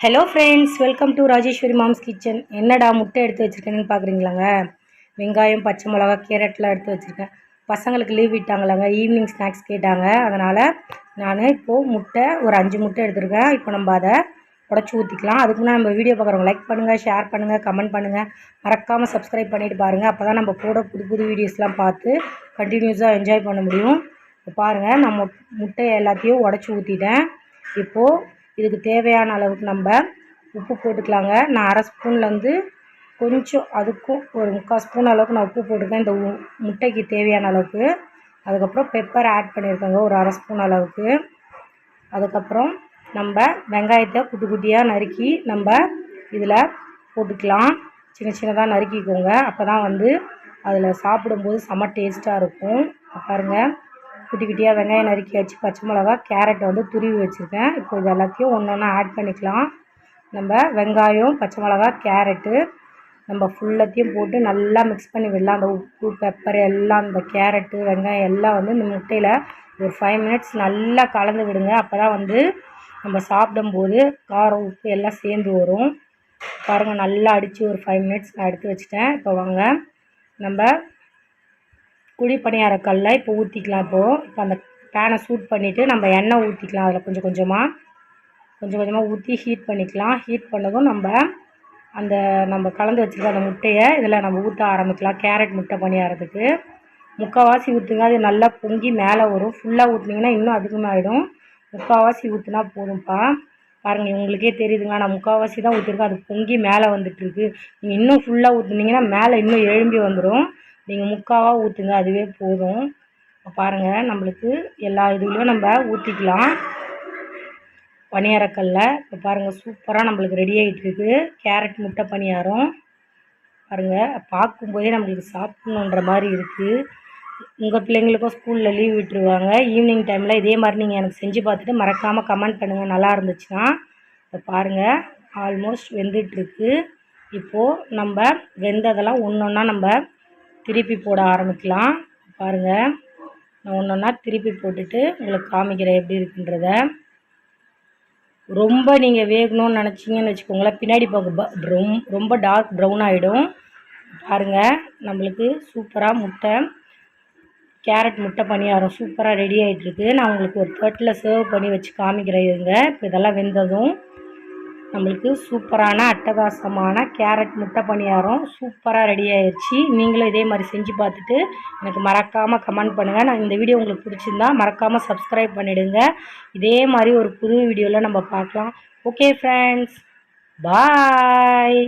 Hello friends welcome to Rajeswari mom's kitchen என்னடா முட்டை எடுத்து வச்சுருக்கேன்னு பார்க்குறீங்களாங்க வெங்காயம் பச்சை மிளகா கேரட்லாம் எடுத்து வச்சுருக்கேன். பசங்களுக்கு லீவ் விட்டாங்களாங்க ஈவினிங் ஸ்நாக்ஸ் கேட்டாங்க. அதனால் நான் இப்போது முட்டை ஒரு அஞ்சு முட்டை எடுத்திருக்கேன். இப்போ நம்ம அதை உடச்சி ஊற்றிக்கலாம் அதுக்கு நான் நம்ம வீடியோ பார்க்குறவங்க லைக் பண்ணுங்கள் ஷேர் பண்ணுங்கள் கமெண்ட் பண்ணுங்கள் மறக்காமல் சப்ஸ்கிரைப் பண்ணிட்டு பாருங்கள் அப்போ தான் நம்ம கூட புது புது வீடியோஸ்லாம் பார்த்து கண்டினியூஸாக என்ஜாய் பண்ண முடியும். இப்போ பாருங்கள் நான் முட்டையை எல்லாத்தையும் உடச்சி ஊற்றிட்டேன் இப்போது இதுக்கு தேவையான அளவுக்கு நம்ம உப்பு போட்டுக்கலாங்க. நான் அரை ஸ்பூன்லேருந்து கொஞ்சம் அதுக்கும் ஒரு முக்கால் ஸ்பூன் அளவுக்கு நான் உப்பு போட்டுக்கேன் இந்த உ- முட்டைக்கு தேவையான அளவுக்கு. அதுக்கப்புறம் பெப்பர் ஆட் பண்ணியிருக்கேங்க ஒரு அரை ஸ்பூன் அளவுக்கு. அதுக்கப்புறம் நம்ம வெங்காயத்தை குட்டி குட்டியாக நறுக்கி நம்ம இதில் போட்டுக்கலாம். சின்ன சின்னதாக நறுக்கிக்கோங்க. அப்போ தான் வந்து அதில் சாப்பிடும்போது செம்ம டேஸ்ட்டாக இருக்கும். பாருங்கள் குட்டி குட்டியாக வெங்காயம் நறுக்கி வச்சு பச்சை மிளகா கேரட் வந்து துருவி வச்சுருக்கேன். இப்போ இது எல்லாத்தையும் ஒன்று ஒன்றா ஆட் பண்ணிக்கலாம். நம்ம வெங்காயம் பச்சை மிளகா கேரட்டு நம்ம ஃபுல்லத்தையும் போட்டு நல்லா மிக்ஸ் பண்ணி விடலாம். அந்த உப்பு பெப்பர் எல்லாம் அந்த கேரட்டு வெங்காயம் எல்லாம் வந்து இந்த முட்டையில் ஒரு ஃபைவ் மினிட்ஸ் நல்லா கலந்து விடுங்க. அப்போ தான் வந்து நம்ம சாப்பிடும்போது காரம் உப்பு எல்லாம் சேர்ந்து வரும். பாருங்கள் நல்லா அடித்து ஒரு ஃபைவ் மினிட்ஸ் நான் எடுத்து வச்சுட்டேன். இப்போ வாங்க நம்ம குழி பணியார கல்லை இப்போ ஊற்றிக்கலாம் இப்போது இப்போ அந்த பேனை சூட் பண்ணிவிட்டு நம்ம எண்ணெய் ஊற்றிக்கலாம் அதில் கொஞ்சம் கொஞ்சமாக கொஞ்சம் கொஞ்சமாக ஊற்றி ஹீட் பண்ணிக்கலாம். ஹீட் பண்ணதும் நம்ம அந்த நம்ம கலந்து வச்சுருக்க அந்த முட்டையை இதில் நம்ம ஊற்ற ஆரம்பிக்கலாம். கேரட் முட்டை பணியாரத்துக்கு. முக்கால்வாசி ஊற்றுங்க அது நல்லா பொங்கி மேலே வரும். ஃபுல்லாக ஊற்றுனீங்கன்னா இன்னும் அதிகமாகிடும் முக்கால்வாசி ஊற்றுனா போதும்ப்பா. பாருங்கள் உங்களுக்கே தெரியுதுங்க. நான் முக்கால்வாசி தான் ஊற்றிருக்கேன் அது பொங்கி மேலே வந்துட்டுருக்கு. நீங்கள் இன்னும் ஃபுல்லாக ஊற்றுனீங்கன்னா மேலே இன்னும் எழும்பி வந்துடும் நீங்கள் முக்காவாக ஊற்றுங்க அதுவே போதும். இப்போ பாருங்கள் நம்மளுக்கு எல்லா இதுலேயும் நம்ம ஊற்றிக்கலாம் பணியாரக்கல்ல இப்போ பாருங்கள் சூப்பராக நம்மளுக்கு ரெடி ஆகிட்டுருக்கு கேரட் முட்டை பணியாரம் பாருங்கள் பார்க்கும்போதே நம்மளுக்கு சாப்பிட்ணுன்ற மாதிரி இருக்குது உங்கள் பிள்ளைங்களுக்கும் ஸ்கூலில் லீவ் விட்டுருவாங்க. ஈவினிங் டைமில் இதே மாதிரி நீங்கள் எனக்கு செஞ்சு பார்த்துட்டு மறக்காமல் கமெண்ட் பண்ணுங்கள் நல்லா இருந்துச்சுன்னா இப்போ பாருங்கள் ஆல்மோஸ்ட் வெந்துட்டுருக்கு இப்போது நம்ம வெந்ததெல்லாம் ஒன்று ஒன்றா நம்ம திருப்பி போட ஆரம்பிக்கலாம். பாருங்கள் நான் ஒன்று ஒன்றா திருப்பி போட்டுட்டு உங்களுக்கு காமிக்கிறேன் எப்படி இருக்குன்றத. ரொம்ப நீங்கள் வேகணும்னு நினச்சிங்கன்னு வச்சுக்கோங்களேன். பின்னாடி போக ரொம்ப ரொம்ப டார்க் ப்ரௌன் ஆகிடும் பாருங்கள் நம்மளுக்கு சூப்பராக முட்டை கேரட் முட்டை பணியாரம் சூப்பராக ரெடி ஆகிட்டுருக்கு நான் உங்களுக்கு ஒரு தட்டில் சர்வ் பண்ணி வச்சு காமிக்கிறேன் இருங்க. இப்போ இதெல்லாம் வெந்ததும் நம்மளுக்கு சூப்பரான அட்டகாசமான கேரட் முட்டை பணியாரம் சூப்பராக ரெடி ஆயிடுச்சு நீங்களும் இதே மாதிரி செஞ்சு பார்த்துட்டு எனக்கு மறக்காமல் கமெண்ட் பண்ணுங்கள் நான் இந்த வீடியோ உங்களுக்கு பிடிச்சிருந்தா மறக்காமல் சப்ஸ்கிரைப் பண்ணிவிடுங்க இதே மாதிரி ஒரு புது வீடியோவில் நம்ம பார்க்கலாம். Okay friends bye